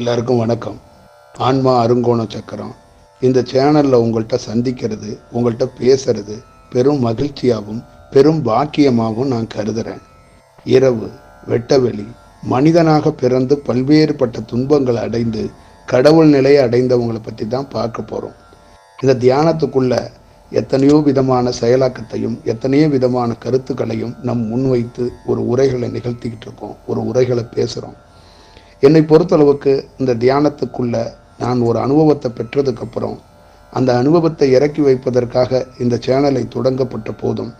எல்லாருக்கும் வணக்கம். ஆன்மா அருங்கோண சக்கரம். இந்த சேனலில் உங்கள்கிட்ட சந்திக்கிறது உங்கள்கிட்ட பேசுறது பெரும் மகிழ்ச்சியாகவும் பெரும் பாக்கியமாகவும் நான் கருதுகிறேன் இரவு வெட்டவெளி மனிதனாக பிறந்து பல்வேறுபட்ட துன்பங்களை அடைந்து கடவுள் நிலையை அடைந்தவங்களை பற்றி தான் பார்க்க போகிறோம் இந்த தியானத்துக்குள்ள எத்தனையோ விதமான செயலாக்கத்தையும் எத்தனையோ விதமான கருத்துக்களையும் நம் முன்வைத்து ஒரு உரைகளை நிகழ்த்திக்கிட்டு இருக்கோம் ஒரு உரைகளை பேசுகிறோம் என்னை பொறுத்தளவுக்கு இந்த தியானத்துக்குள்ள நான் ஒரு அனுபவத்தை பெற்றதுக்கப்புறம் அந்த அனுபவத்தை இறக்கி வைப்பதற்காக இந்த சேனலை தொடங்கப்பட்ட போதும்.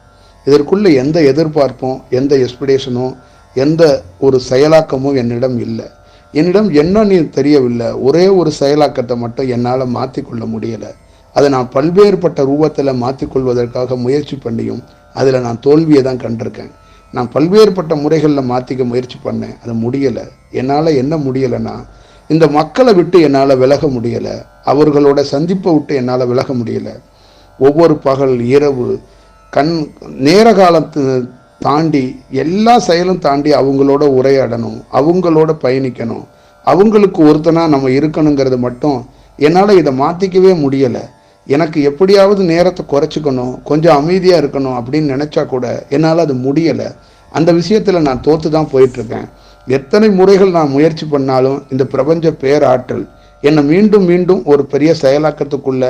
இதற்குள்ள எந்த எதிர்பார்ப்பும் எந்த எக்ஸ்பிரேஷனும் எந்த ஒரு செயலாக்கமும் என்னிடம் இல்லை. என்னிடம் என்னன்னு தெரியவில்லை ஒரே ஒரு செயலாக்கத்தை மட்டும் என்னால் மாற்றிக்கொள்ள முடியலை. அதை நான் பல்வேறுபட்ட ரூபத்தில் மாற்றிக்கொள்வதற்காக முயற்சி பண்ணியும் அதில் நான் தோல்வியை தான் கண்டிருக்கேன். நான் பல்வேறுபட்ட முறைகளில் மாற்றிக்க முயற்சி பண்ணேன். அது முடியலை. என்னால் என்ன முடியலைன்னா இந்த மக்களை விட்டு என்னால் விலக முடியலை. அவர்களோட சந்திப்பை விட்டு என்னால் விலக முடியலை. ஒவ்வொரு பகல் இரவு கண் நேர காலத்து தாண்டி எல்லா செயலும் தாண்டி அவங்களோட உரையாடணும். அவங்களோட பயணிக்கணும். அவங்களுக்கு ஒருத்தனாக நம்ம இருக்கணுங்கிறது மட்டும் என்னால் இதை மாற்றிக்கவே முடியலை. எனக்கு எப்படியாவது நேரத்தை குறைச்சிக்கணும் கொஞ்சம் அமைதியாக இருக்கணும் அப்படின்னு நினச்சா கூட என்னால் அது முடியலை. அந்த விஷயத்தில் நான் தோற்று தான் போயிட்டுருக்கேன். எத்தனை முறைகள் நான் முயற்சி பண்ணாலும் இந்த பிரபஞ்ச பேராற்றல் என்னை மீண்டும் மீண்டும் ஒரு பெரிய செயலாக்கத்துக்குள்ள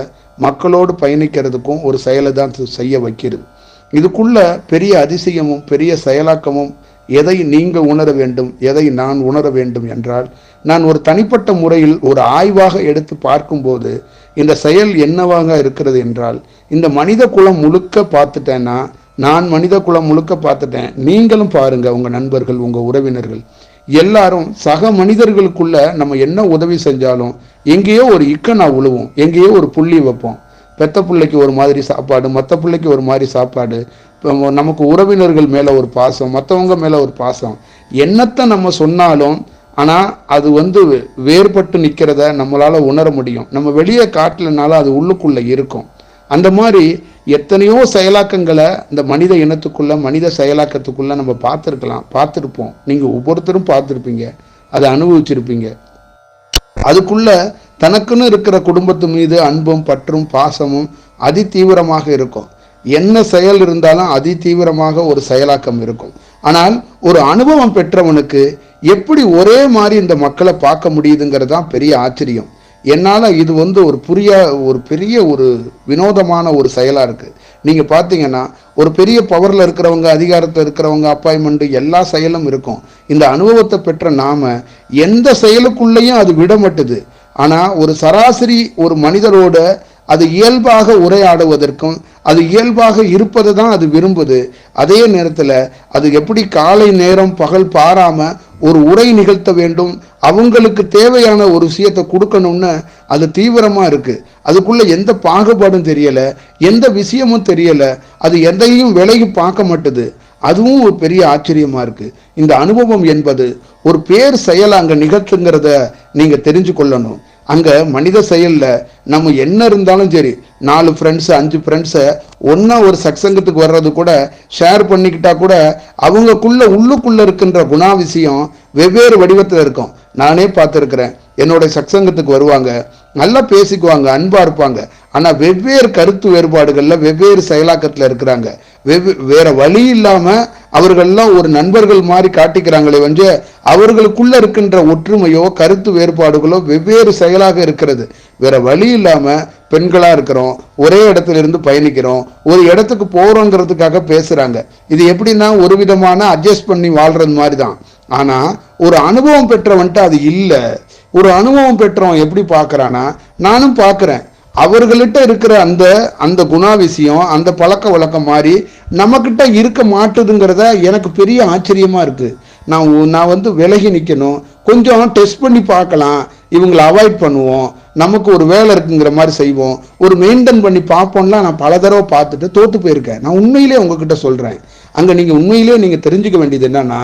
மக்களோடு பயணிக்கிறதுக்கும் ஒரு செயலை தான் செய்ய வைக்கிறது. இதுக்குள்ள பெரிய அதிசயமும் பெரிய செயலாக்கமும் எதை நீங்க உணர வேண்டும் எதை நான் உணர வேண்டும் என்றால் நான் ஒரு தனிப்பட்ட முறையில் ஒரு ஆய்வாக எடுத்து பார்க்கும்போது இந்த செயல் என்னவாக இருக்கிறது என்றால் இந்த மனித குலம் முழுக்க பார்த்துட்டேன்னா நான் மனித குலம் முழுக்க பார்த்துட்டேன். நீங்களும் பாருங்க உங்க நண்பர்கள் உங்க உறவினர்கள். எல்லாரும் சக மனிதர்களுக்குள்ள நம்ம என்ன உதவி செஞ்சாலும் எங்கேயோ ஒரு இக்கனா உழுவோம் எங்கேயோ ஒரு புள்ளி வைப்போம். பெத்த பிள்ளைக்கு ஒரு மாதிரி சாப்பாடு மற்ற பிள்ளைக்கு ஒரு மாதிரி சாப்பாடு நமக்கு உறவினர்கள் மேலே ஒரு பாசம் மற்றவங்க மேலே ஒரு பாசம். என்னத்தை நம்ம சொன்னாலும் ஆனால் அது வந்து வேறுபட்டு நிற்கிறத நம்மளால் உணர முடியும். நம்ம வெளியே காட்டலனால அது உள்ளுக்குள்ளே இருக்கும். அந்த மாதிரி எத்தனையோ செயலாக்கங்களை இந்த மனித இனத்துக்குள்ளே மனித செயலாக்கத்துக்குள்ளே நம்ம பார்த்துருக்கலாம் பார்த்துருப்போம். நீங்கள் ஒவ்வொருத்தரும் பார்த்துருப்பீங்க. அதை அனுபவிச்சிருப்பீங்க. அதுக்குள்ள தனக்குன்னு இருக்கிற குடும்பத்து மீது அன்பும் பற்றும் பாசமும் அதி தீவிரமாக இருக்கும். என்ன செயல் இருந்தாலும் அதி தீவிரமாக ஒரு செயலாக்கம் இருக்கும். ஆனால் ஒரு அனுபவம் பெற்றவனுக்கு எப்படி ஒரே மாதிரி இந்த மக்களை பார்க்க முடியுதுங்கிறது தான் பெரிய ஆச்சரியம். என்னால் இது வந்து ஒரு புரிய ஒரு பெரிய ஒரு வினோதமான ஒரு செயலாக இருக்குது நீங்கள் பார்த்தீங்கன்னா ஒரு பெரிய பவரில் இருக்கிறவங்க அதிகாரத்தில் இருக்கிறவங்க அப்பாயின்மெண்ட்டு எல்லா செயலும் இருக்கும். இந்த அனுபவத்தை பெற்ற நாம எந்த செயலுக்குள்ளேயும் அது விடமட்டுது. ஆனால் ஒரு சராசரி ஒரு மனிதரோட அது இயல்பாக உரையாடுவதற்கும் அது இயல்பாக இருப்பதை தான் அது விரும்புது. அதே நேரத்தில் அது எப்படி காலை நேரம் பகல் பாராமல் ஒரு உரை நிகழ்த்த வேண்டும் அவங்களுக்கு தேவையான ஒரு விஷயத்தை கொடுக்கணும்னு அது தீவிரமாக இருக்குது அதுக்குள்ளே எந்த பாகுபாடும் தெரியலை எந்த விஷயமும் தெரியலை அது எதையும் விலகி பார்க்க மாட்டுது. அதுவும் ஒரு பெரிய ஆச்சரியமாக இருக்குது இந்த அனுபவம் என்பது ஒரு பேர் செயல் அங்கே நிகழ்த்துங்கிறத நீங்கள் தெரிஞ்சு கொள்ளணும் அங்கே மனித செயலில் நம்ம என்ன இருந்தாலும் சரி நாலு ஃப்ரெண்ட்ஸு அஞ்சு ஃப்ரெண்ட்ஸை ஒன்றா ஒரு சக்சங்கத்துக்கு வர்றது கூட ஷேர் பண்ணிக்கிட்டா கூட அவங்கக்குள்ள உள்ளுக்குள்ளே இருக்கின்ற குணாதிசயம் வெவ்வேறு வடிவத்தில் இருக்கும். நானே பார்த்துருக்குறேன். என்னோட சக்சங்கத்துக்கு வருவாங்க நல்லா பேசிக்குவாங்க அன்பாக இருப்பாங்க. ஆனால் வெவ்வேறு கருத்து வேறுபாடுகளில் வெவ்வேறு செயலாக்கத்தில் இருக்கிறாங்க. வெவ்வே வேறு வழி இல்லாமல் அவர்கள்லாம் ஒரு நண்பர்கள் மாதிரி காட்டிக்கிறாங்களே வந்து அவர்களுக்குள்ள இருக்கின்ற ஒற்றுமையோ கருத்து வேறுபாடுகளோ வெவ்வேறு செயலாக இருக்கிறது. வேற வழி இல்லாம பெண்களா இருக்கிறோம் ஒரே இடத்துல இருந்து பயணிக்கிறோம் ஒரு இடத்துக்கு போறோங்கிறதுக்காக பேசுறாங்க. இது எப்படின்னா ஒரு விதமான அட்ஜஸ்ட் பண்ணி வாழ்றது மாதிரி தான் ஆனா ஒரு அனுபவம் பெற்றவன்ட்டு அது இல்லை. ஒரு அனுபவம் பெற்றவன் எப்படி பார்க்கறானா நானும் பார்க்குறேன் அவர்கள்ட்ட இருக்கிற அந்த அந்த குணாதிசயம் அந்த பழக்க வழக்கம் மாதிரி நம்மக்கிட்ட இருக்க மாட்டுதுங்கிறத எனக்கு பெரிய ஆச்சரியமாக இருக்குது நான் நான் வந்து விலகி நிற்கணும் கொஞ்சம் டெஸ்ட் பண்ணி பார்க்கலாம். இவங்களை அவாய்ட் பண்ணுவோம். நமக்கு ஒரு வேலை இருக்குங்கிற மாதிரி செய்வோம். ஒரு மெயின்டைன் பண்ணி பார்ப்போம்லாம் நான் பல தடவை பார்த்துட்டு தோற்று போயிருக்கேன். நான் உண்மையிலே உங்ககிட்ட சொல்கிறேன் அங்கே நீங்கள் உண்மையிலே நீங்கள் தெரிஞ்சுக்க வேண்டியது என்னன்னா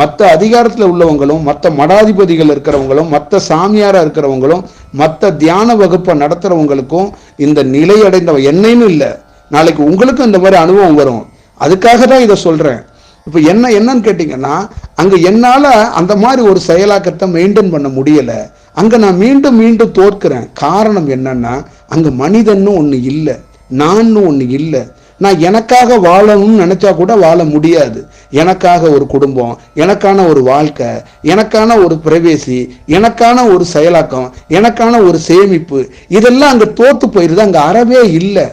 மற்ற அதிகாரத்தில் உள்ளவங்களும் மற்ற மடாதிபதிகள் இருக்கிறவங்களும் மற்ற சாமியாராக இருக்கிறவங்களும் மற்ற தியான வகுப்பை நடத்துகிறவங்களுக்கும் இந்த நிலை அடைந்த என்னைன்னு இல்லை. நாளைக்கு உங்களுக்கும் இந்த மாதிரி அனுபவம் வரும். அதுக்காக தான் இதை சொல்கிறேன் இப்போ என்ன என்னன்னு கேட்டிங்கன்னா அங்கே என்னால் அந்த மாதிரி ஒரு செயலாக்கத்தை மெயின்டைன் பண்ண முடியலை. அங்கே நான் மீண்டும் மீண்டும் தோற்கிறேன். காரணம் என்னன்னா அங்கே மனிதன்னு ஒன்று இல்லை. நான்னு ஒன்று இல்லை. நான் எனக்காக வாழணும்னு நினைச்சா கூட வாழ முடியாது. எனக்காக ஒரு குடும்பம் எனக்கான ஒரு வாழ்க்கை எனக்கான ஒரு பிரவேசி எனக்கான ஒரு செயலாக்கம் எனக்கான ஒரு சேமிப்பு இதெல்லாம் அங்கே தோத்து போயிருது. அங்கே அறவே இல்லை.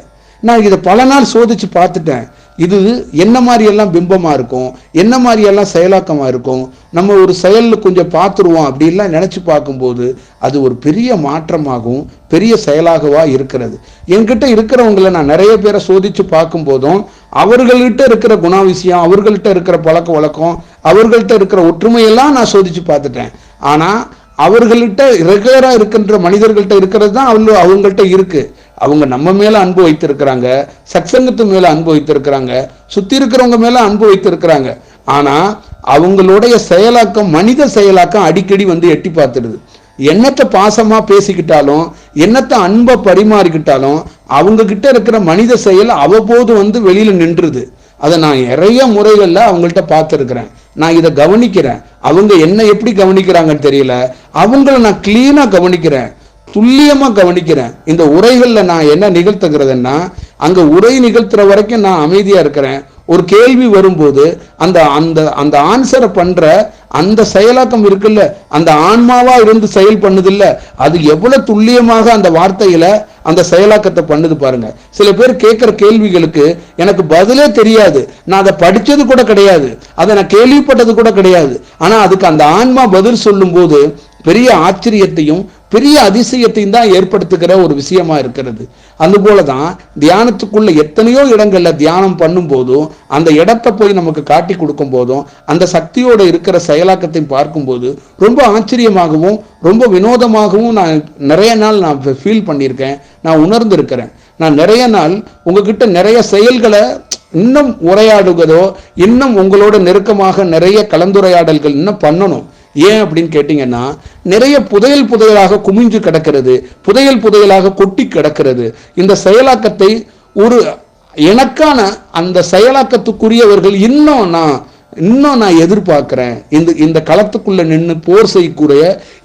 நான் இதை பல நாள் சோதிச்சு பார்த்துட்டேன். இது என்ன மாதிரியெல்லாம் பிம்பமாக இருக்கும்? என்ன மாதிரியெல்லாம் செயலாக்கமாக இருக்கும்? நம்ம ஒரு செயலில் கொஞ்சம் பார்த்துருவோம் அப்படின்லாம் நினச்சி பார்க்கும்போது அது ஒரு பெரிய மாற்றமாகவும் பெரிய செயலாகவா இருக்கிறது. என்கிட்ட இருக்கிறவங்களை நான் நிறைய பேரை சோதிச்சு பார்க்கும் போதும் அவர்கள்கிட்ட இருக்கிற குணாதிசயம் அவர்கள்ட்ட இருக்கிற பழக்க வழக்கம் அவர்கள்ட்ட இருக்கிற ஒற்றுமையெல்லாம் நான் சோதிச்சு பார்த்துட்டேன். ஆனால் அவர்கள்ட்ட ரெகுலராக இருக்கின்ற மனிதர்கள்ட்ட இருக்கிறது தான் அவங்க அவங்கள்ட்ட இருக்குது அவங்க நம்ம மேலே அன்பு வைத்திருக்கிறாங்க சத்சங்கத்து மேலே அன்பு வைத்திருக்கிறாங்க சுத்தி இருக்கிறவங்க மேலே அன்பு வைத்திருக்கிறாங்க. ஆனா அவங்களுடைய செயலாக்கம் மனித செயலாக்கம் அடிக்கடி வந்து எட்டி பார்த்துடுது. என்னத்தை பாசமா பேசிக்கிட்டாலும் என்னத்தை அன்பை பரிமாறிக்கிட்டாலும் அவங்க கிட்ட இருக்கிற மனித செயல் அவ்வப்போது வந்து வெளியில நின்றுது. அதை நான் நிறைய முறைகளில் அவங்கள்ட்ட பார்த்துருக்குறேன். நான் இதை கவனிக்கிறேன். அவங்க என்ன எப்படி கவனிக்கிறாங்கன்னு தெரியல. அவங்கள நான் கிளீனாக கவனிக்கிறேன். துல்லியமாக கவனிக்கிறேன். இந்த உரைகளில் நான் என்ன நிகழ்த்துகிறதுன்னா அங்கே உரை நிகழ்த்துற வரைக்கும் நான் அமைதியாக இருக்கிறேன். ஒரு கேள்வி வரும்போது அந்த அந்த அந்த ஆன்சரை பண்ற அந்த செயலாக்கம் இருக்குல்ல அந்த ஆன்மாவா இருந்து செயல் பண்ணுது இல்ல அது எவ்வளவு துல்லியமாக அந்த வார்த்தையில அந்த செயலாக்கத்தை பண்ணுது பாருங்க. சில பேர் கேட்குற கேள்விகளுக்கு எனக்கு பதிலே தெரியாது. நான் அதை படித்தது கூட கிடையாது. அதை நான் கேள்விப்பட்டது கூட கிடையாது. ஆனால் அதுக்கு அந்த ஆன்மா பதில் சொல்லும்போது பெரிய ஆச்சரியத்தையும் பெரிய அதிசயத்தையும் தான் ஏற்படுத்துகிற ஒரு விஷயமா இருக்கிறது. அதுபோல தான் தியானத்துக்குள்ள எத்தனையோ இடங்கள்ல தியானம் பண்ணும் போதும் அந்த இடத்தை போய் நமக்கு காட்டி கொடுக்கும் போதும் அந்த சக்தியோட இருக்கிற செயலாக்கத்தையும் பார்க்கும்போது ரொம்ப ஆச்சரியமாகவும் ரொம்ப வினோதமாகவும் நான் நிறைய நாள் நான் ஃபீல் பண்ணியிருக்கேன். நான் உணர்ந்திருக்கிறேன். நான் நிறைய நாள் உங்ககிட்ட நிறைய செயல்களை இன்னும் உரையாடுவதோ இன்னும் உங்களோட நெருக்கமாக நிறைய கலந்துரையாடல்கள் இன்னும் பண்ணணும். ஏன் அப்படின்னு கேட்டீங்கன்னா நிறைய புதையல் புதையலாக குமிஞ்சு கிடக்கிறது புதையல் புதையலாக கொட்டி கிடக்கிறது. இந்த செயலாக்கத்தை ஒரு எனக்கான அந்த செயலாக்கத்துக்குரியவர்கள் இன்னும் நான் இன்னும் நான் எதிர்பார்க்குறேன். இந்த இந்த களத்துக்குள்ளே நின்று போர் செய்யக்கூடிய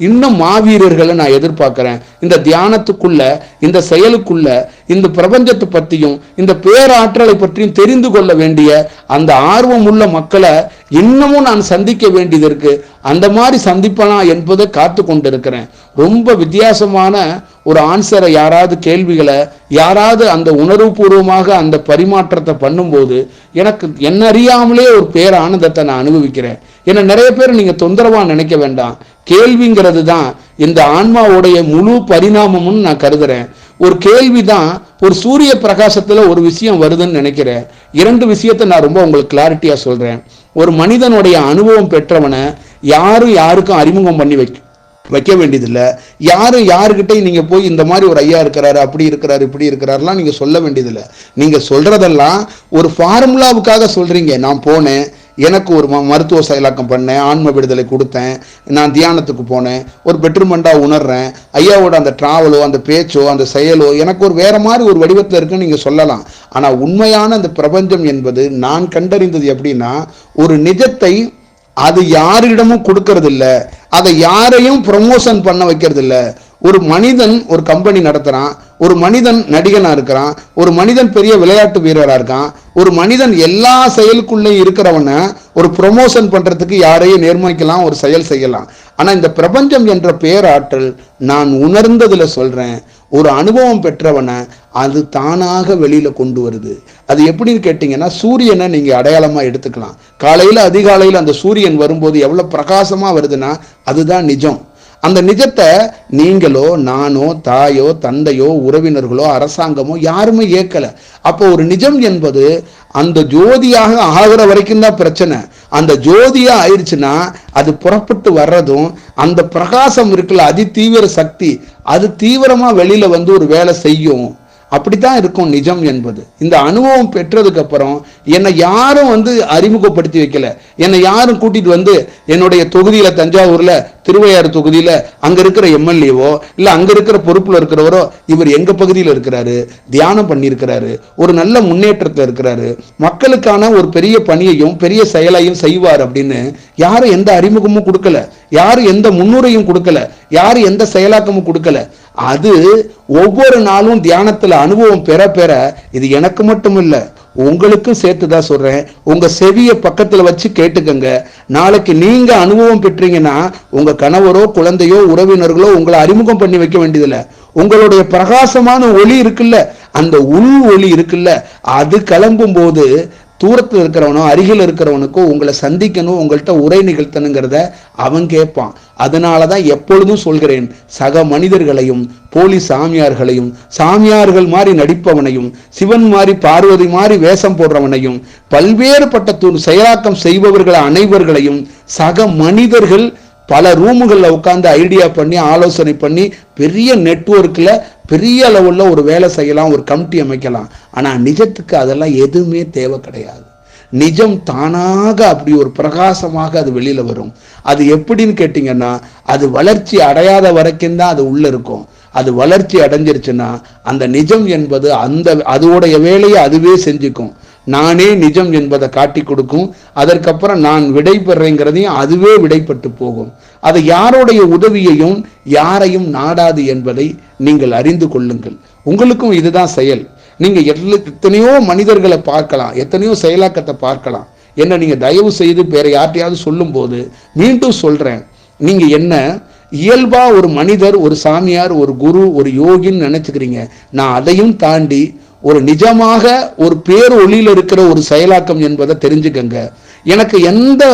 இன்னும் மாவீரர்களை நான் எதிர்பார்க்குறேன். இந்த தியானத்துக்குள்ள இந்த செயலுக்குள்ள இந்த பிரபஞ்சத்தை பற்றியும் இந்த பேராற்றலை பற்றியும் தெரிந்து கொள்ள வேண்டிய அந்த ஆர்வம் உள்ள மக்களை இன்னமும் நான் சந்திக்க வேண்டியது இருக்கு. அந்த மாதிரி சந்திப்பலாம் என்பதை காத்து கொண்டிருக்கிறேன் ரொம்ப வித்தியாசமான ஒரு ஆன்சரை யாராவது கேள்விகளை யாராவது அந்த உணர்வுபூர்வமாக அந்த பரிமாற்றத்தை பண்ணும்போது எனக்கு என்ன அறியாமலே ஒரு பேர் ஆனந்தத்தை நான் அனுபவிக்கிறேன். ஏன்னா நிறைய பேர் நீங்கள் தொந்தரவாக நினைக்க வேண்டாம். கேள்விங்கிறது தான் இந்த ஆன்மாவுடைய முழு பரிணாமம்னு நான் கருதுறேன். ஒரு கேள்விதான் ஒரு சூரிய பிரகாசத்தில் ஒரு விஷயம் வருதுன்னு நினைக்கிறேன். இரண்டு விஷயத்தை நான் ரொம்ப உங்களுக்கு கிளாரிட்டியாக சொல்கிறேன் ஒரு மனிதனுடைய அனுபவம் பெற்றவனை யாரும் யாருக்கும் அறிமுகம் பண்ணி வைக்க வைக்க வேண்டியதில்லை. யாரும் யாருக்கிட்டையும் நீங்கள் போய் இந்த மாதிரி ஒரு ஐயா இருக்கிறாரு அப்படி இருக்கிறாரு இப்படி இருக்கிறாருலாம் நீங்கள் சொல்ல வேண்டியதில்லை. நீங்கள் சொல்கிறதெல்லாம் ஒரு ஃபார்முலாவுக்காக சொல்கிறீங்க நான் போனேன் எனக்கு ஒரு ம- மருத்துவ செயலாக்கம் பண்ணேன் ஆன்ம விடுதலை கொடுத்தேன் நான் தியானத்துக்கு போனேன் ஒரு பெட்ருமெண்ட்டாக உணர்றேன் ஐயாவோட அந்த ட்ராவலோ அந்த பேச்சோ அந்த செயலோ எனக்கு ஒரு வேற மாதிரி ஒரு வடிவத்தில் இருக்குன்னு நீங்கள் சொல்லலாம். ஆனால் உண்மையான அந்த பிரபஞ்சம் என்பது நான் கண்டறிந்தது எப்படின்னா ஒரு நிஜத்தை அது யாரிடமும் கொடுக்கறது இல்லை அதை யாரையும் ப்ரமோஷன் பண்ண வைக்கிறது இல்லை ஒரு மனிதன் ஒரு கம்பெனி நடத்துகிறான் ஒரு மனிதன் நடிகனாக இருக்கிறான். ஒரு மனிதன் பெரிய விளையாட்டு வீரராக இருக்கான். ஒரு மனிதன் எல்லா செயலுக்குள்ளேயும் இருக்கிறவனை ஒரு ப்ரொமோஷன் பண்ணுறதுக்கு யாரையும் நேர்மைக்கலாம் ஒரு செயல் செய்யலாம். ஆனால் இந்த பிரபஞ்சம் என்ற பேராற்றல் நான் உணர்ந்ததில் சொல்கிறேன் ஒரு அனுபவம் பெற்றவனை அது தானாக வெளியில் கொண்டு வருது. அது எப்படின்னு கேட்டிங்கன்னா சூரியனை நீங்கள் அடையாளமாக எடுத்துக்கலாம். காலையில் அதிகாலையில் அந்த சூரியன் வரும்போது எவ்வளோ பிரகாசமாக வருதுன்னா அதுதான் நிஜம். அந்த நிஜத்தை நீங்களோ நானோ தாயோ தந்தையோ உறவினர்களோ அரசாங்கமோ யாருமே ஏற்கலை. அப்போ ஒரு நிஜம் என்பது அந்த ஜோதியாக ஆகிற வரைக்கும் தான் பிரச்சனை. அந்த ஜோதியாக ஆயிடுச்சுன்னா அது புறப்பட்டு வர்றதும் அந்த பிரகாசம் இருக்குல்ல அதி தீவிர சக்தி அது தீவிரமாக வெளியில் வந்து ஒரு வேலை செய்யும். அப்படித்தான் இருக்கும் நிஜம் என்பது. இந்த அனுபவம் பெற்றதுக்கு அப்புறம் என்னை யாரும் வந்து அறிமுகப்படுத்தி வைக்கல. என்னை யாரும் கூட்டிட்டு வந்து என்னுடைய தொகுதியில தஞ்சாவூர்ல திருவையாறு தொகுதியில் அங்கே இருக்கிற எம்எல்ஏவோ இல்லை அங்கே இருக்கிற பொறுப்பில் இருக்கிறவரோ இவர் எங்கள் பகுதியில் இருக்கிறாரு தியானம் பண்ணியிருக்கிறாரு ஒரு நல்ல முன்னேற்றத்தில் இருக்கிறாரு மக்களுக்கான ஒரு பெரிய பணியையும் பெரிய செயலையும் செய்வார் அப்படின்னு யாரும் எந்த அறிமுகமும் கொடுக்கல. யாரும் எந்த முன்னுரையும் கொடுக்கல. யாரும் எந்த செயலாக்கமும் கொடுக்கல. அது ஒவ்வொரு நாளும் தியானத்தில் அனுபவம் பெற பெற இது எனக்கு மட்டும் இல்லை உங்களுக்கும் சேர்த்து தான் சொல்கிறேன் உங்கள் செவியை பக்கத்தில் வச்சு கேட்டுக்கங்க. நாளைக்கு நீங்கள் அனுபவம் பெற்றீங்கன்னா உங்கள் கணவரோ குழந்தையோ உறவினர்களோ உங்களை அறிமுகம் பண்ணி வைக்க வேண்டியதில்லை. உங்களுடைய பிரகாசமான ஒளி இருக்குல்ல அந்த உள் ஒளி இருக்குல்ல அது கிளம்பும் போது தூரத்தில் இருக்கிறவனோ அருகில் இருக்கிறவனுக்கோ உங்களை சந்திக்கணும் உங்கள்கிட்ட உரை நிகழ்த்தணுங்கிறத அவன் கேட்பான். அதனால தான் எப்பொழுதும் சொல்கிறேன் சக மனிதர்களையும் போலி சாமியார்களையும் சாமியார்கள் மாதிரி நடிப்பவனையும் சிவன் மாதிரி பார்வதி மாதிரி வேஷம் போடுறவனையும் பல்வேறுபட்ட து செயலாக்கம் செய்பவர்கள் அனைவர்களையும் சக மனிதர்கள் பல ரூமுகளில் உட்காந்து ஐடியா பண்ணி ஆலோசனை பண்ணி பெரிய நெட்வொர்க்கில் பெரிய அளவில் ஒரு வேலை செய்யலாம் ஒரு கமிட்டி அமைக்கலாம். ஆனால் நிஜத்துக்கு அதெல்லாம் எதுவுமே தேவை கிடையாது. நிஜம் தானாக அப்படி ஒரு பிரகாசமாக அது வெளியில வரும். அது எப்படின்னு கேட்டிங்கன்னா அது வளர்ச்சி அடையாத வரைக்கும் தான் அது உள்ள இருக்கும். அது வளர்ச்சி அடைஞ்சிருச்சுன்னா அந்த நிஜம் என்பது அந்த அதோடைய வேலையை அதுவே செஞ்சுக்கும். நானே நிஜம் என்பதை காட்டி கொடுக்கும். அதற்கப்புறம் நான் விடை பெறேங்கிறதையும் அதுவே விடைப்பட்டு போகும். அது யாருடைய உதவியையும் யாரையும் நாடாது என்பதை நீங்கள் அறிந்து கொள்ளுங்கள். உங்களுக்கும் இதுதான் செயல். நீங்க எல்ல எத்தனையோ மனிதர்களை பார்க்கலாம். எத்தனையோ செயலாக்கத்தை பார்க்கலாம். என்ன நீங்க தயவு செய்து வேற யார்ட்டையாவது சொல்லும்போது மீண்டும் சொல்றேன். நீங்க என்ன இயல்பா ஒரு மனிதர் ஒரு சாமியார் ஒரு குரு ஒரு யோகின்னு நினைச்சுக்கிறீங்க. நான் அதையும் தாண்டி ஒரு நிஜமாக ஒரு பேர் ஒளியில் இருக்கிற ஒரு செயலாக்கம் என்பதை தெரிஞ்சுக்கங்க. எனக்கு எந்த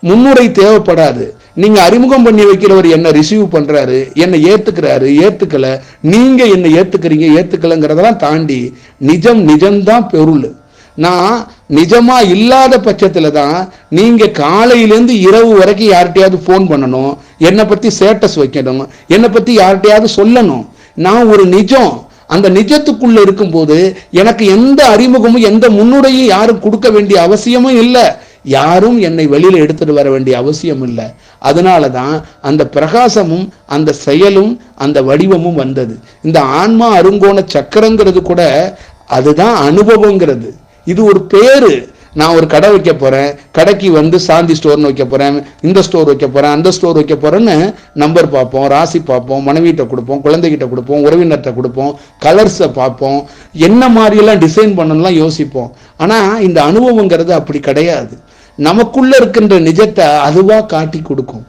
முன்னுரை தேவைப்படாது. நீங்க அறிமுகம் பண்ணி வைக்கிறவர் என்ன ரிசீவ் பண்றாரு என்னை ஏத்துக்கிறாரு ஏத்துக்கல நீங்க என்னை ஏத்துக்கிறீங்க ஏத்துக்கலங்கிறதெல்லாம் தாண்டி நிஜம் நிஜம்தான் பொருள். நான் நிஜமா இல்லாத பட்சத்துல தான் நீங்க காலையிலேருந்து இரவு வரைக்கும் யார்கிட்டயாவது ஃபோன் பண்ணணும் என்னை பத்தி ஸ்டேட்டஸ் வைக்கணும் என்னை பத்தி யார்கிட்டயாவது சொல்லணும். நான் ஒரு நிஜம். அந்த நிஜத்துக்குள்ள இருக்கும்போது எனக்கு எந்த அறிமுகமும் எந்த முன்னுரையும் யாரும் கொடுக்க வேண்டிய அவசியமும் இல்லை. யாரும் என்னை வெளியில் எடுத்துட்டு வர வேண்டிய அவசியம் இல்லை. அதனால தான் அந்த பிரகாசமும் அந்த செயலும் அந்த வடிவமும் வந்தது. இந்த ஆன்மா அருங்கோண சக்கரங்கிறது கூட அதுதான் அனுபவங்கிறது. இது ஒரு பேரு. நான் ஒரு கடை வைக்க போகிறேன் கடைக்கு வந்து சாந்தி ஸ்டோர்னு வைக்க போகிறேன் இந்த ஸ்டோர் வைக்க போகிறேன் அந்த ஸ்டோர் வைக்க போகிறேன்னு நம்பர் பார்ப்போம் ராசி பார்ப்போம் மனைவிகிட்ட கொடுப்போம் குழந்தைகிட்ட கொடுப்போம் உறவினர்கிட்ட கொடுப்போம் கலர்ஸை பார்ப்போம் என்ன மாதிரியெல்லாம் டிசைன் பண்ணணும்லாம் யோசிப்போம். ஆனால் இந்த அனுபவங்கிறது அப்படி கிடையாது. நமக்குள்ளே இருக்கின்ற நிஜத்தை அதுவாக காட்டி கொடுக்கும்.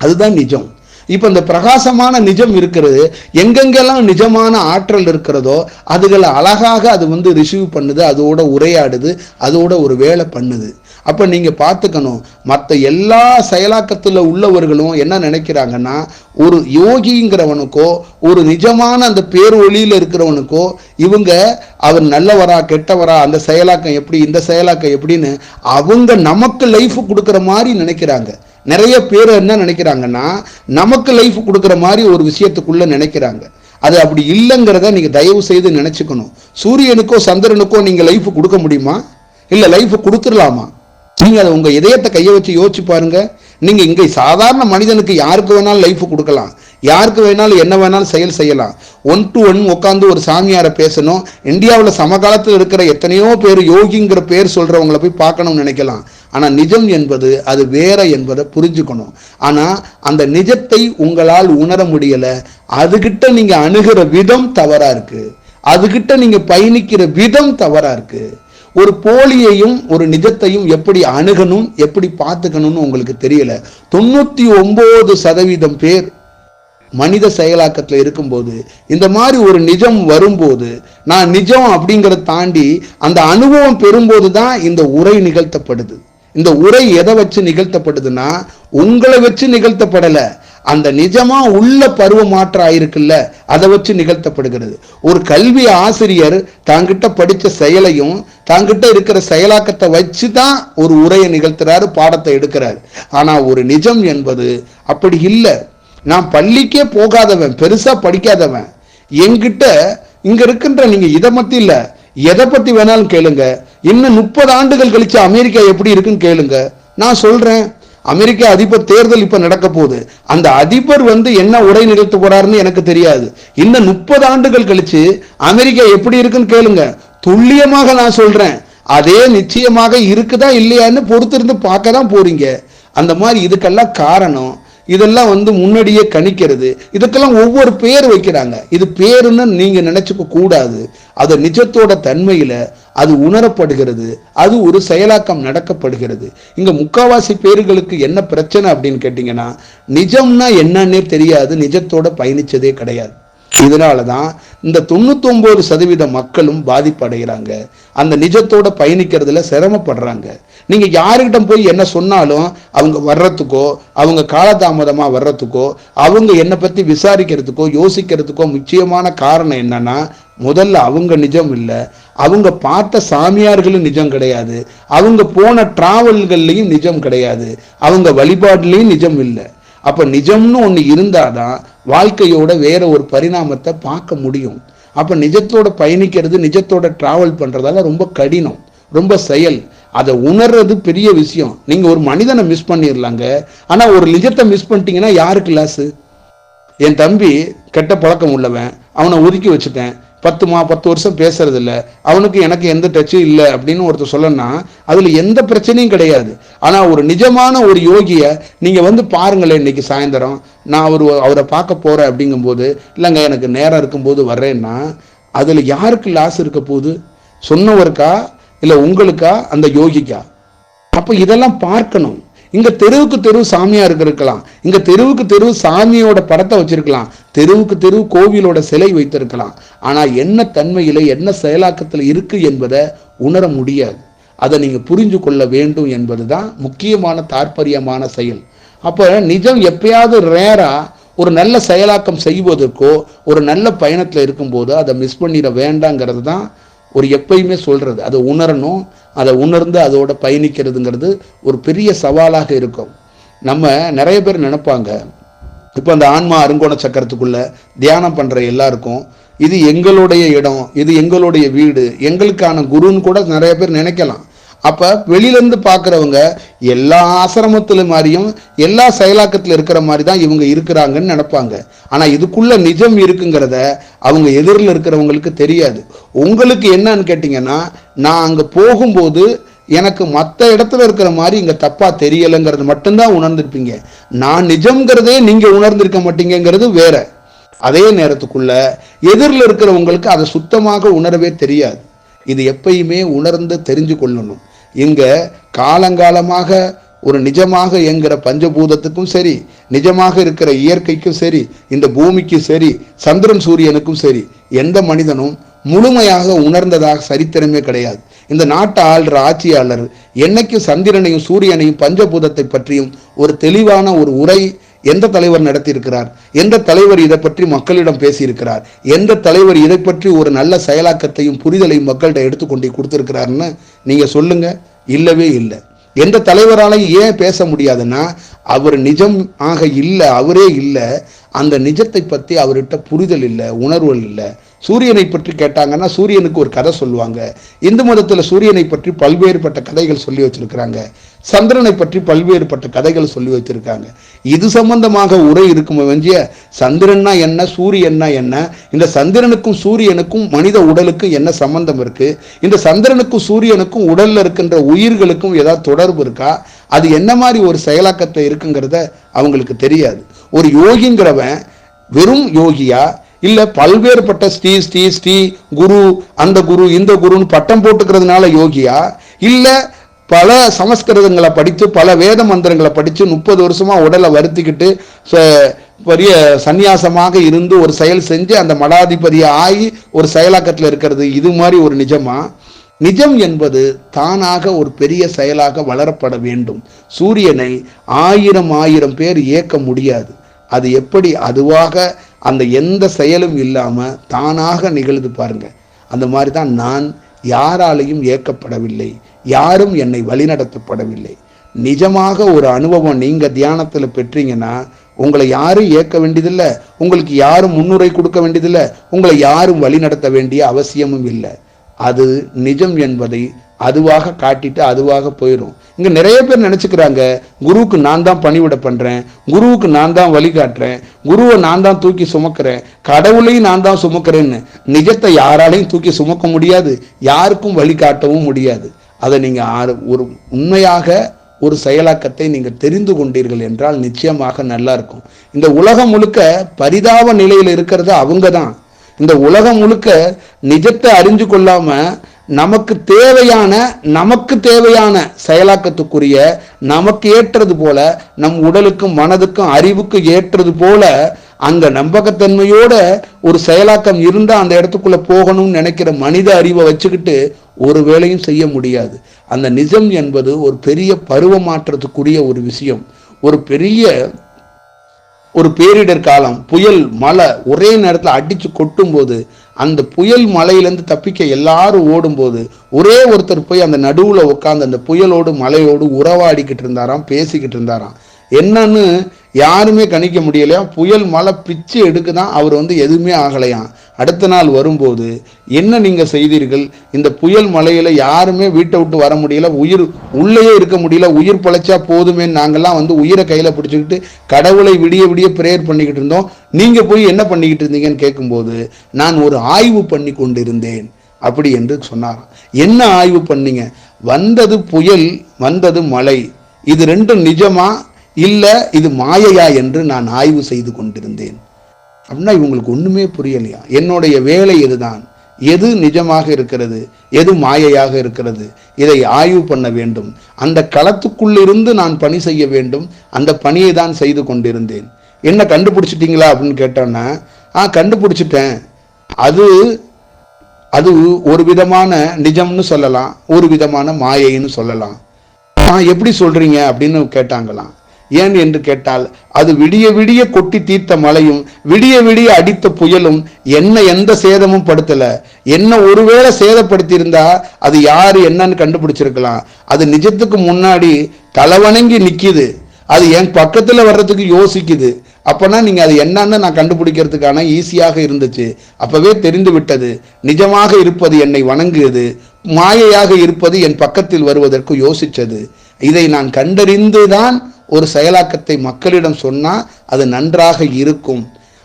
அதுதான் நிஜம். இப்போ இந்த பிரகாசமான நிஜம் இருக்கிறது எங்கெங்கெல்லாம் நிஜமான ஆற்றல் இருக்கிறதோ அதுகளை அழகாக அது வந்து ரிசீவ் பண்ணுது அதோட உரையாடுது அதோட ஒரு வேலை பண்ணுது. அப்போ நீங்கள் பார்த்துக்கணும் மற்ற எல்லா செயலாக்கத்தில் உள்ளவர்களும் என்ன நினைக்கிறாங்கன்னா ஒரு யோகிங்கிறவனுக்கோ ஒரு நிஜமான அந்த பேர் இருக்கிறவனுக்கோ இவங்க அவர் நல்லவரா கெட்டவரா அந்த செயலாக்கம் எப்படி இந்த செயலாக்கம் எப்படின்னு அவங்க நமக்கு லைஃப் கொடுக்குற மாதிரி நினைக்கிறாங்க. நிறைய பேர் என்ன நினைக்கிறாங்கன்னா நமக்கு லைஃப் கொடுக்குற மாதிரி ஒரு விஷயத்துக்குள்ள நினைக்கிறாங்க. அது அப்படி இல்லைங்கிறத நீங்கள் தயவு செய்து நினச்சிக்கணும். சூரியனுக்கோ சந்திரனுக்கோ நீங்கள் லைஃப் கொடுக்க முடியுமா? இல்லை லைஃப் கொடுத்துடலாமா? நீங்கள் அதை உங்கள் இதயத்தை கையை வச்சு யோசிச்சு பாருங்க. நீங்கள் இங்கே சாதாரண மனிதனுக்கு யாருக்கு வேணாலும் லைஃப் கொடுக்கலாம். யாருக்கு வேணாலும் என்ன வேணாலும் செயல் செய்யலாம். ஒன் டு ஒன் உட்காந்து ஒரு சாமியாரை பேசணும். இந்தியாவில் சமகாலத்தில் இருக்கிற எத்தனையோ பேர் யோகிங்கிற பேர் சொல்கிறவங்கள போய் பார்க்கணும்னு நினைக்கலாம். ஆனால் நிஜம் என்பது அது வேற என்பதை புரிஞ்சுக்கணும். ஆனால் அந்த நிஜத்தை உங்களால் உணர முடியலை. அதுகிட்ட நீங்கள் அணுகிற விதம் தவறாக இருக்கு. அதுகிட்ட நீங்கள் பயணிக்கிற விதம் தவறாக இருக்குது ஒரு போலியையும் ஒரு நிஜத்தையும் எப்படி அணுகணும் எப்படி பார்த்துக்கணும்னு உங்களுக்கு தெரியல. தொண்ணூற்றி ஒம்பது சதவீதம் பேர் மனித செயலாக்கத்தில் இருக்கும்போது இந்த மாதிரி ஒரு நிஜம் வரும்போது நான் நிஜம் அப்படிங்கிறத தாண்டி அந்த அனுபவம் பெறும்போது தான் இந்த உரை நிகழ்த்தப்படுது. இந்த உரை எதை வச்சு நிகழ்த்தப்படுதுன்னா உங்களை வச்சு நிகழ்த்தப்படலை. அந்த நிஜமா உள்ள பருவ மாற்றம் ஆயிருக்குல்ல அதை வச்சு நிகழ்த்தப்படுகிறது. ஒரு கல்வி ஆசிரியர் தாங்கிட்ட படித்த செயலையும் தாங்கிட்ட இருக்கிற செயலாக்கத்தை வச்சு தான் ஒரு உரையை நிகழ்த்துறாரு பாடத்தை எடுக்கிறாரு. ஆனா ஒரு நிஜம் என்பது அப்படி இல்லை. நான் பள்ளிக்கே போகாதவன் பெருசா படிக்காதவன். என்கிட்ட இங்க இருக்கின்ற நீங்க இதை பத்தி இல்லை எதை பத்தி வேணாலும் கேளுங்க. இன்னும் முப்பது ஆண்டுகள் கழிச்சு அமெரிக்கா எப்படி இருக்குன்னு கேளுங்க. நான் சொல்றேன் அமெரிக்க அதிபர் தேர்தல் இப்ப நடக்க போகுது. அந்த அதிபர் வந்து என்ன உரை நிகழ்த்த போறாருன்னு எனக்கு தெரியாது. இன்னும் முப்பது ஆண்டுகள் கழிச்சு அமெரிக்கா எப்படி இருக்குன்னு கேளுங்க. துல்லியமாக நான் சொல்றேன். அதே நிச்சயமாக இருக்குதா இல்லையான்னு பொறுத்திருந்து பார்க்க தான் போறீங்க. அந்த மாதிரி இதுக்கெல்லாம் காரணம் இதெல்லாம் வந்து முன்னாடியே கணிக்கிறது. இதுக்கெல்லாம் ஒவ்வொரு பேர் வைக்கிறாங்க. இது பேருன்னு நீங்க நினைச்சுக்க கூடாது. அது நிஜத்தோட தன்மையில அது உணரப்படுகிறது. அது ஒரு செயலாக்கம் நடக்கப்படுகிறது. இங்க முக்காவாசி பேர்களுக்கு என்ன பிரச்சனை அப்படின்னு கேட்டீங்கன்னா நிஜம்னா என்னன்னே தெரியாது. நிஜத்தோட பயணிச்சதே கிடையாது. இதனால தான் இந்த தொண்ணூத்தொம்பது சதவீத மக்களும் பாதிப்படைகிறாங்க. அந்த நிஜத்தோட பயணிக்கிறதுல சிரமப்படுறாங்க. நீங்கள் யாருக்கிட்ட போய் என்ன சொன்னாலும் அவங்க வர்றதுக்கோ அவங்க காலதாமதமாக வர்றதுக்கோ அவங்க என்னை பற்றி விசாரிக்கிறதுக்கோ யோசிக்கிறதுக்கோ முக்கியமான காரணம் என்னன்னா முதல்ல அவங்க நிஜம் இல்லை. அவங்க பார்த்த சாமியார்களும் நிஜம் கிடையாது. அவங்க போன டிராவல்கள்லையும் நிஜம் கிடையாது. அவங்க வழிபாடுலேயும் நிஜம் இல்லை. அப்போ நிஜம்னு இருந்தால் இருந்தாதான் வாழ்க்கையோட வேற ஒரு பரிணாமத்தை பார்க்க முடியும். அப்போ நிஜத்தோட பயணிக்கிறது நிஜத்தோட டிராவல் பண்ணுறதால ரொம்ப கடினம் ரொம்ப செயல். அதை உணர்றது பெரிய விஷயம். நீங்க ஒரு மனிதனை மிஸ் பண்ணிடலாங்க ஆனா ஒரு நிஜத்தை மிஸ் பண்ணிட்டீங்கன்னா யாருக்கு லாஸு என் தம்பி கெட்ட பழக்கம் உள்ளவன். அவனை ஒதுக்கி வச்சுட்டேன். பத்து மா பத்து வருஷம் பேசுறது இல்ல அவனுக்கு எனக்கு எந்த டச்சும் இல்லை அப்படின்னு ஒருத்தர் சொல்லனா அதுல எந்த பிரச்சனையும் கிடையாது. ஆனா ஒரு நிஜமான ஒரு யோகிய நீங்க வந்து பாருங்களேன் இன்னைக்கு சாயந்தரம். நான் அவர் அவரை பார்க்க போறேன் அப்படிங்கும்போது இல்லைங்க எனக்கு நேரம் இருக்கும்போது வர்றேன்னா அதுல யாருக்கு லாஸ் இருக்க போகுது? சொன்னவருக்கா? இல்ல உங்களுக்கா? அந்த யோகிக்கா? அப்ப இதெல்லாம் பார்க்கணும். இங்க தெருவுக்கு தெரு சாமியாருக்கு இருக்கலாம். இங்க தெருவுக்கு தெரு சாமியோட படத்தை வச்சிருக்கலாம். தெருவுக்கு தெரு கோவிலோட சிலை வைத்திருக்கலாம். ஆனா என்ன தன்மையில என்ன செயலாக்கத்துல இருக்கு என்பதை உணர முடியாது. அதை நீங்க புரிஞ்சு கொள்ள வேண்டும் என்பதுதான் முக்கியமான தாற்பயமான செயல். அப்ப நிஜம் எப்பயாவது ரேரா ஒரு நல்ல செயலாக்கம் செய்வதற்கோ ஒரு நல்ல பயணத்துல இருக்கும்போது அதை மிஸ் பண்ணிட வேண்டாங்கிறது தான் ஒரு எப்பயுமே சொல்கிறது அதை உணரணும் அதை உணர்ந்து அதோட பயணிக்கிறதுங்கிறது ஒரு பெரிய சவாலாக இருக்கும். நம்ம நிறைய பேர் நினைப்பாங்க இப்போ அந்த ஆன்மா அருங்கோண சக்கரத்துக்குள்ள தியானம் பண்ணுற எல்லாருக்கும் இது எங்களுடைய இடம் இது எங்களுடைய வீடு எங்களுக்கான குருன்னு கூட நிறைய பேர் நினைக்கலாம். அப்ப வெளியிலேருந்து பார்க்குறவங்க எல்லா ஆசிரமத்தில் மாதிரியும் எல்லா செயலாக்கத்தில் இருக்கிற மாதிரி தான் இவங்க இருக்கிறாங்கன்னு நினைப்பாங்க. ஆனால் இதுக்குள்ள நிஜம் இருக்குங்கிறத அவங்க எதிரில் இருக்கிறவங்களுக்கு தெரியாது. உங்களுக்கு என்னன்னு கேட்டிங்கன்னா நான் அங்கே போகும்போது எனக்கு மற்ற இடத்துல இருக்கிற மாதிரி இங்கே தப்பாக தெரியலைங்கிறது மட்டும்தான் உணர்ந்திருப்பீங்க. நான் நிஜம்ங்கிறதே நீங்கள் உணர்ந்திருக்க மாட்டீங்கிறது வேற. அதே நேரத்துக்குள்ள எதிரில் இருக்கிறவங்களுக்கு அதை சுத்தமாக உணரவே தெரியாது. இது எப்பயுமே உணர்ந்து தெரிஞ்சு கொள்ளணும். இங்க காலங்காலமாக ஒரு நிஜமாக என்கிற பஞ்சபூதத்துக்கும் சரி நிஜமாக இருக்கிற இயற்கைக்கும் சரி இந்த பூமிக்கும் சரி சந்திரன் சூரியனுக்கும் சரி எந்த மனிதனும் முழுமையாக உணர்ந்ததாக சரித்திரமே கிடையாது. இந்த நாட்டை ஆள்ற ஆட்சியாளர் என்னைக்கு சந்திரனையும் சூரியனையும் பஞ்சபூதத்தை பற்றியும் ஒரு தெளிவான ஒரு உரை எந்த தலைவர் நடத்தியிருக்கிறார்? எந்த தலைவர் இதை பற்றி மக்களிடம் பேசியிருக்கிறார்? எந்த தலைவர் இதை பற்றி ஒரு நல்ல செயலாக்கத்தையும் புரிதலையும் மக்கள்கிட்ட எடுத்துக்கொண்டு கொடுத்திருக்கிறாருன்னு நீங்கள் சொல்லுங்கள் இல்லவே இல்லை. எந்த தலைவராலையும் ஏன் பேச முடியாதுன்னா அவர் நிஜம் ஆக இல்லை அவரே இல்லை. அந்த நிஜத்தை பற்றி அவர்கிட்ட புரிதல் இல்லை உணர்வுகள் இல்லை. சூரியனை பற்றி கேட்டாங்கன்னா சூரியனுக்கு ஒரு கதை சொல்லுவாங்க. இந்து மதத்தில் சூரியனை பற்றி பல்வேறுபட்ட கதைகள் சொல்லி வச்சிருக்கிறாங்க. சந்திரனை பற்றி பல்வேறுபட்ட கதைகள் சொல்லி வச்சிருக்காங்க இது சம்பந்தமாக உரை இருக்கும் வெஞ்சிய சந்திரன்னா என்ன சூரியன்னா என்ன? இந்த சந்திரனுக்கும் சூரியனுக்கும் மனித உடலுக்கும் என்ன சம்பந்தம் இருக்கு? இந்த சந்திரனுக்கும் சூரியனுக்கும் உடல்ல இருக்கின்ற உயிர்களுக்கும் ஏதாவது தொடர்பு இருக்கா? அது என்ன மாதிரி ஒரு செயலாக்கத்தை இருக்குங்கிறத அவங்களுக்கு தெரியாது. ஒரு யோகிங்கிறவன் வெறும் யோகியா? இல்ல பல்வேறுபட்ட ஸ்ரீ ஸ்ரீ ஸ்ரீ குரு அந்த குரு இந்த குருன்னு பட்டம் போட்டுக்கிறதுனால யோகியா? இல்லை பல சமஸ்கிருதங்களை படித்து பல வேத மந்திரங்களை படித்து முப்பது வருஷமாக உடலை வருத்திக்கிட்டு ச- பெரிய சந்நியாசமாக இருந்து ஒரு செயல் செஞ்சு அந்த மடாதிபதியை ஆகி ஒரு செயலாக்கத்தில் இருக்கிறது இது மாதிரி ஒரு நிஜமா? நிஜம் என்பது தானாக ஒரு பெரிய செயலாக வளரப்பட வேண்டும். சூரியனை ஆயிரம் ஆயிரம் பேர் இயக்க முடியாது. அது எப்படி அதுவாக அந்த எந்த செயலும் இல்லாமல் தானாக நிகழ்ந்து பாருங்க. அந்த மாதிரி தான் நான் யாராலையும் இயக்கப்படவில்லை. யாரும் என்னை வழிநடத்தப்படவில்லை. நிஜமாக ஒரு அனுபவம் நீங்க தியானத்துல பெற்றீங்கன்னா உங்களை யாரும் ஏற்க வேண்டியதில்லை. உங்களுக்கு யாரும் முன்னுரை கொடுக்க வேண்டியதில்லை. உங்களை யாரும் வழிநடத்த வேண்டிய அவசியமும் இல்லை. அது நிஜம் என்பதை அதுவாக காட்டிட்டு அதுவாக போயிடும் இங்கே நிறைய பேர் நினச்சிக்கிறாங்க குருவுக்கு நான் தான் பணிவிட பண்ணுறேன் குருவுக்கு நான் தான் வழிகாட்டுறேன் குருவை நான் தான் தூக்கி சுமக்கிறேன் கடவுளையும் நான் தான் சுமக்கிறேன்னு நிஜத்தை யாராலையும் தூக்கி சுமக்க முடியாது யாருக்கும் வழிகாட்டவும் முடியாது. அதை நீங்கள் ஆறு- ஒரு உண்மையாக ஒரு செயலாக்கத்தை நீங்கள் தெரிந்து கொண்டீர்கள் என்றால் நிச்சயமாக நல்லா இருக்கும். இந்த உலகம் முழுக்க பரிதாப நிலையில் இருக்கிறது அவங்க தான் இந்த உலகம் முழுக்க நிஜத்தை அறிஞ்சு கொள்ளாம நமக்கு தேவையான நமக்கு தேவையான செயலாக்கத்துக்குரிய நமக்கு ஏற்றது போல நம் உடலுக்கும் மனதுக்கும் அறிவுக்கும் ஏற்றது போல அந்த நம்பகத்தன்மையோட ஒரு செயலாக்கம் இருந்தால் அந்த இடத்துக்குள்ளே போகணும்னு நினைக்கிற மனித அறிவை வச்சுக்கிட்டு ஒரு வேலையும் செய்ய முடியாது. அந்த நிஜம் என்பது ஒரு பெரிய பருவ மாற்றத்துக்குரிய ஒரு விஷயம். ஒரு பெரிய ஒரு பேரிடர் காலம் புயல் மழை ஒரே நேரத்தில் அடித்து கொட்டும் போது அந்த புயல் மலையிலேருந்து தப்பிக்க எல்லாரும் ஓடும்போது ஒரே ஒருத்தர் போய் அந்த நடுவில் உட்காந்து அந்த புயலோடு மலையோடு உறவாடிக்கிட்டு இருந்தாராம் பேசிக்கிட்டு இருந்தாராம். என்னன்னு யாருமே கணிக்க முடியலையா? புயல் மழை பிச்சு எடுக்குதான் அவர் வந்து எதுவுமே ஆகலையாம். அடுத்த நாள் வரும்போது என்ன நீங்கள் செய்தீர்கள்? இந்த புயல் மலையில் யாருமே வீட்டை விட்டு வர முடியல. உயிர் உள்ளேயே இருக்க முடியல. உயிர் பழைச்சா போதுமே நாங்கள்லாம் வந்து உயிரை கையில் பிடிச்சிக்கிட்டு கடவுளை விடிய விடிய ப்ரேயர் பண்ணிக்கிட்டு இருந்தோம். நீங்கள் போய் என்ன பண்ணிக்கிட்டு இருந்தீங்கன்னு கேட்கும்போது நான் ஒரு ஆய்வு பண்ணி கொண்டிருந்தேன். அப்படி என்று சொன்னாராம். என்ன ஆய்வு பண்ணீங்க? வந்தது புயல் வந்தது மழை. இது ரெண்டும் நிஜமா? இல்லை இது மாயையா என்று நான் ஆய்வு செய்து கொண்டிருந்தேன். அப்படின்னா இவங்களுக்கு ஒன்றுமே புரியலையா? என்னுடைய வேலை இதுதான் எது நிஜமாக இருக்கிறது? எது மாயையாக இருக்கிறது? இதை ஆய்வு பண்ண வேண்டும். அந்த களத்துக்குள்ளிருந்து நான் பணி செய்ய வேண்டும். அந்த பணியை தான் செய்து கொண்டிருந்தேன். என்ன கண்டுபிடிச்சிட்டிங்களா? அப்படின்னு கேட்டோன்னா ஆ கண்டுபிடிச்சிட்டேன். அது அது ஒரு விதமான நிஜம்னு சொல்லலாம். ஒரு விதமான மாயைன்னு சொல்லலாம். ஆ எப்படி சொல்றீங்க? அப்படின்னு கேட்டாங்களாம். ஏன் என்று கேட்டால் அது விடிய விடிய கொட்டி தீர்த்த மழையும் விடிய விடிய அடித்த புயலும் என்ன எந்த சேதமும் படுத்தல. என்ன ஒருவேளை சேதப்படுத்தியிருந்தா அது யார் என்னன்னு கண்டுபிடிச்சிருக்கலாம். அது நிஜத்துக்கு முன்னாடி தலைவணங்கி நிற்கிது அது என் பக்கத்தில் வர்றதுக்கு யோசிக்குது. அப்போனா நீங்கள் அது என்னன்னு நான் கண்டுபிடிக்கிறதுக்கான ஈஸியாக இருந்துச்சு. அப்போவே தெரிந்து விட்டது. நிஜமாக இருப்பது என்னை வணங்குகிறது மாயையாக இருப்பது என் பக்கத்தில் வருவதற்கு யோசித்தது இதை நான் கண்டறிந்துதான் ஒரு செயலாக்கத்தை மக்களிடம் சொன்னால் அது நன்றாக இருக்கும்.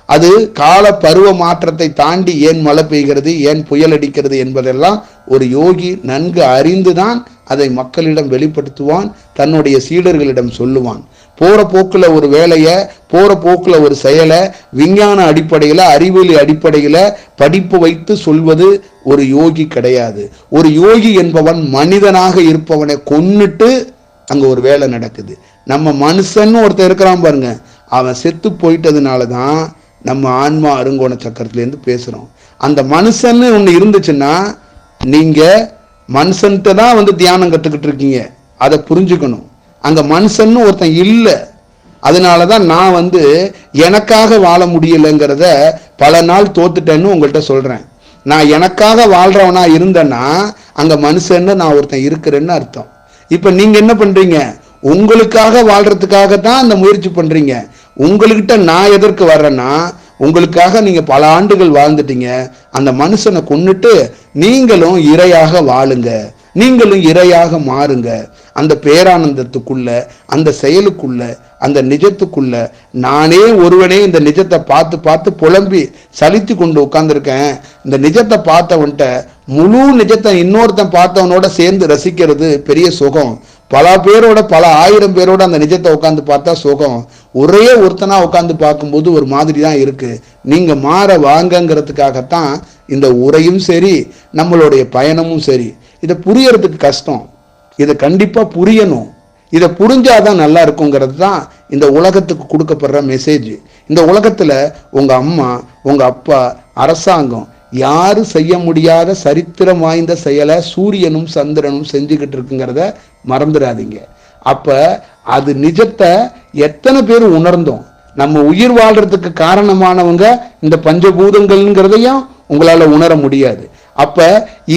அது கால பருவ மாற்றத்தை தாண்டி ஏன் மழை பெய்கிறது ஏன் புயல் அடிக்கிறது என்பதெல்லாம் ஒரு யோகி நன்கு அறிந்துதான் அதை மக்களிடம் வெளிப்படுத்துவான் தன்னுடைய சீடர்களிடம் சொல்லுவான். போகிற போக்கில் ஒரு வேலையை போகிற போக்கில் ஒரு செயலை விஞ்ஞான அடிப்படையில் அறிவியல் அடிப்படையில் படிப்பு வைத்து சொல்வது ஒரு யோகி கிடையாது. ஒரு யோகி என்பவன் மனிதனாக இருப்பவனை கொன்னுட்டு அங்கே ஒரு வேலை நடக்குது. நம்ம மனுஷன்னு ஒருத்தன் இருக்கிறான் பாருங்க. அவன் செத்து போயிட்டதுனால தான் நம்ம ஆன்மா அருங்கோண சக்கரத்துலேருந்து பேசுகிறோம் அந்த மனுஷன்னு ஒன்று இருந்துச்சுன்னா நீங்கள் மனுஷன்கிட்ட தான் வந்து தியானம் கற்றுக்கிட்டு இருக்கீங்க. அதை புரிஞ்சுக்கணும். அங்கே மனுஷன்னு ஒருத்தன் இல்லை. அதனால தான் நான் வந்து எனக்காக வாழ முடியலைங்கிறத பல நாள் தோத்துட்டேன்னு உங்கள்கிட்ட சொல்கிறேன் நான் எனக்காக வாழ்கிறவனாக இருந்தேன்னா அங்கே மனுஷன்னு நான் ஒருத்தன் இருக்கிறேன்னு அர்த்தம். இப்போ நீங்கள் என்ன பண்ணுறீங்க உங்களுக்காக வாழ்கிறதுக்காக தான் அந்த முயற்சி பண்ணுறீங்க உங்கள்கிட்ட நான் எதற்கு வர்றேன்னா உங்களுக்காக நீங்கள் பல ஆண்டுகள் வாழ்ந்துட்டீங்க. அந்த மனுஷனை கொண்டுட்டு நீங்களும் இரையாக வாழுங்க. நீங்களும் இரையாக மாறுங்க. அந்த பேரானந்தத்துக்குள்ள அந்த செயலுக்குள்ள அந்த நிஜத்துக்குள்ள நானே ஒருவனே இந்த நிஜத்தை பார்த்து பார்த்து புலம்பி சலித்து கொண்டு உட்காந்துருக்கேன் இந்த நிஜத்தை பார்த்தவன்ட்ட முழு நிஜத்தை இன்னொருத்தன் பார்த்தவனோட சேர்ந்து ரசிக்கிறது பெரிய சுகம். பல பேரோட பல ஆயிரம் பேரோட அந்த நிஜத்தை உட்காந்து பார்த்தா சுகம். ஒரே ஒருத்தனா உட்காந்து பார்க்கும்போது ஒரு மாதிரி தான் இருக்கு. நீங்க மாற வாங்கங்கிறதுக்காகத்தான் இந்த உரையும் சரி நம்மளுடைய பயணமும் சரி. இதை புரியறதுக்கு கஷ்டம். இதை கண்டிப்பா புரியணும். இதை புரிஞ்சாதான் நல்லா இருக்குங்கிறது தான் இந்த உலகத்துக்கு கொடுக்கப்படுற மெசேஜ் இந்த உலகத்துல உங்க அம்மா உங்க அப்பா அரசாங்கம் யாரும் செய்ய முடியாத சரித்திரம் வாய்ந்த செயலை சூரியனும் சந்திரனும் செஞ்சுக்கிட்டு இருக்குங்கிறத மறந்துடாதீங்க. அப்போ அது நிஜத்தை எத்தனை பேர் உணர்ந்தோம். நம்ம உயிர் வாழ்றதுக்கு காரணமானவங்க இந்த பஞ்சபூதங்கள்ங்கிறதையும் உங்களால் உணர முடியாது. அப்போ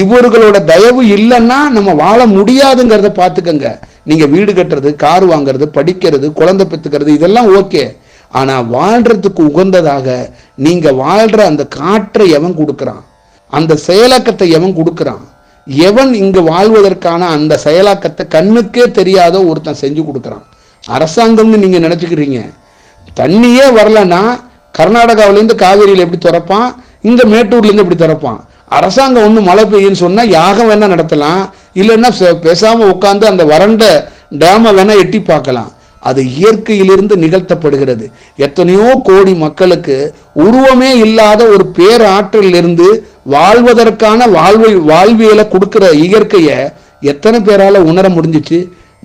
இவர்களோட தயவு இல்லைன்னா நம்ம வாழ முடியாதுங்கிறத பார்த்துக்கங்க. நீங்கள் வீடு கட்டுறது கார் வாங்குறது படிக்கிறது குழந்தை பெற்றுக்கிறது இதெல்லாம் ஓகே. ஆனால் வாழ்றதுக்கு உகந்ததாக நீங்கள் வாழ்கிற அந்த காற்றை எவன் கொடுக்குறான்? அந்த செயலக்கத்தை எவன் கொடுக்குறான்? எவன் இங்கு வாழ்வதற்கான அந்த செயலாக்கத்தை கண்ணுக்கே தெரியாத ஒருத்தன் செஞ்சு கொடுக்குறான். அரசாங்கம்னு நீங்கள் நினச்சிக்கிறீங்க. தண்ணியே வரலன்னா கர்நாடகாவிலேருந்து காவேரியில் எப்படி திறப்பான்? இந்த மேட்டூர்லேருந்து எப்படி திறப்பான்? அரசாங்கம் ஒன்று மழை பெய்யுன்னு சொன்னால் யாகம் வேணால் நடத்தலாம். இல்லைன்னா பேசாமல் உட்காந்து அந்த வறண்ட டேமை வேணால் எட்டி பார்க்கலாம். அது இயற்கையிலிருந்து நிகழ்த்தப்படுகிறது. எத்தனையோ கோடி மக்களுக்கு உருவமே இல்லாத ஒரு பேராற்றலிருந்து வாழ்வதற்கான வாழ்வை வாழ்வியலை கொடுக்குற இயற்கைய எத்தனை பேரால உணர முடிஞ்சிச்சு?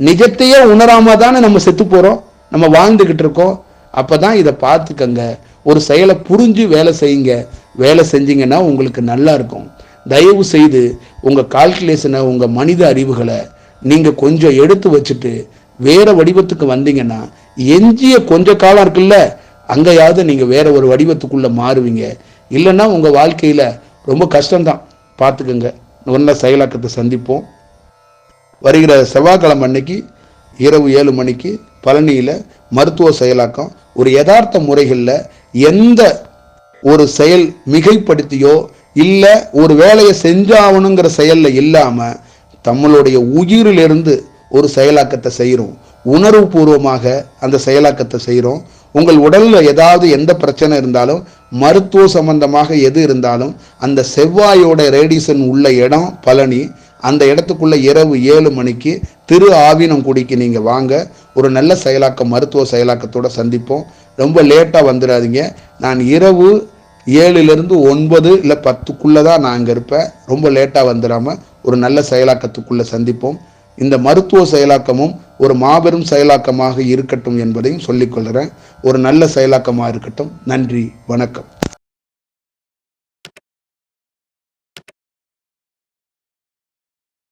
நிஜத்தையே உணராம தானே நம்ம செத்து போறோம்? நம்ம வாழ்ந்துகிட்டு இருக்கோம்? அப்பதான் இதை பார்த்துக்கங்க. ஒரு செயலை புரிஞ்சு வேலை செய்யுங்க. வேலை செஞ்சீங்கன்னா உங்களுக்கு நல்லா இருக்கும். தயவு செய்து உங்கள் கால்குலேஷனை உங்கள் மனித அறிவுகளை நீங்கள் கொஞ்சம் எடுத்து வச்சுட்டு வேற வடிவத்துக்கு வந்தீங்கன்னா எஞ்சிய கொஞ்ச காலம் இருக்குல்ல அங்கேயாவது நீங்கள் வேற ஒரு வடிவத்துக்குள்ளே மாறுவீங்க. இல்லைன்னா உங்கள் வாழ்க்கையில் ரொம்ப கஷ்டம்தான். பார்த்துக்கோங்க. நல்ல செயலாக்கத்தை சந்திப்போம். வருகிற செவ்வாய்க்கிழமை அன்னைக்கு இரவு ஏழு மணிக்கு பழனியில் மருத்துவ செயலாக்கம். ஒரு யதார்த்த முறைகளில் எந்த ஒரு செயல் மிகைப்படுத்தியோ இல்லை ஒரு வேலையை செஞ்சாகணுங்கிற செயலில் இல்லாமல் நம்மளுடைய உயிரிலிருந்து ஒரு செயலாக்கத்தை செய்கிறோம் உணர்வு பூர்வமாக அந்த செயலாக்கத்தை செய்கிறோம் உங்கள் உடலில் ஏதாவது எந்த பிரச்சனை இருந்தாலும் மருத்துவ சம்பந்தமாக எது இருந்தாலும் அந்த செவ்வாயோட ரேடியேஷன் உள்ள இடம் பழனி. அந்த இடத்துக்குள்ள இரவு ஏழு மணிக்கு திரு ஆவினங்குடிக்கு நீங்கள் வாங்க. ஒரு நல்ல செயலாக்கம் மருத்துவ செயலாக்கத்தோடு சந்திப்போம். ரொம்ப லேட்டாக வந்துடாதீங்க. நான் இரவு ஏழுலேருந்து ஒன்பது இல்லை பத்துக்குள்ளே தான் நான் அங்கே இருப்பேன். ரொம்ப லேட்டாக வந்துடாமல் ஒரு நல்ல செயலாக்கத்துக்குள்ளே சந்திப்போம். இந்த மருத்துவ செயலாக்கமும் ஒரு மாபெரும் செயலாக்கமாக இருக்கட்டும் என்பதையும் சொல்லிக்கொள்கிறேன் ஒரு நல்ல செயலாக்கமாக இருக்கட்டும். நன்றி வணக்கம்.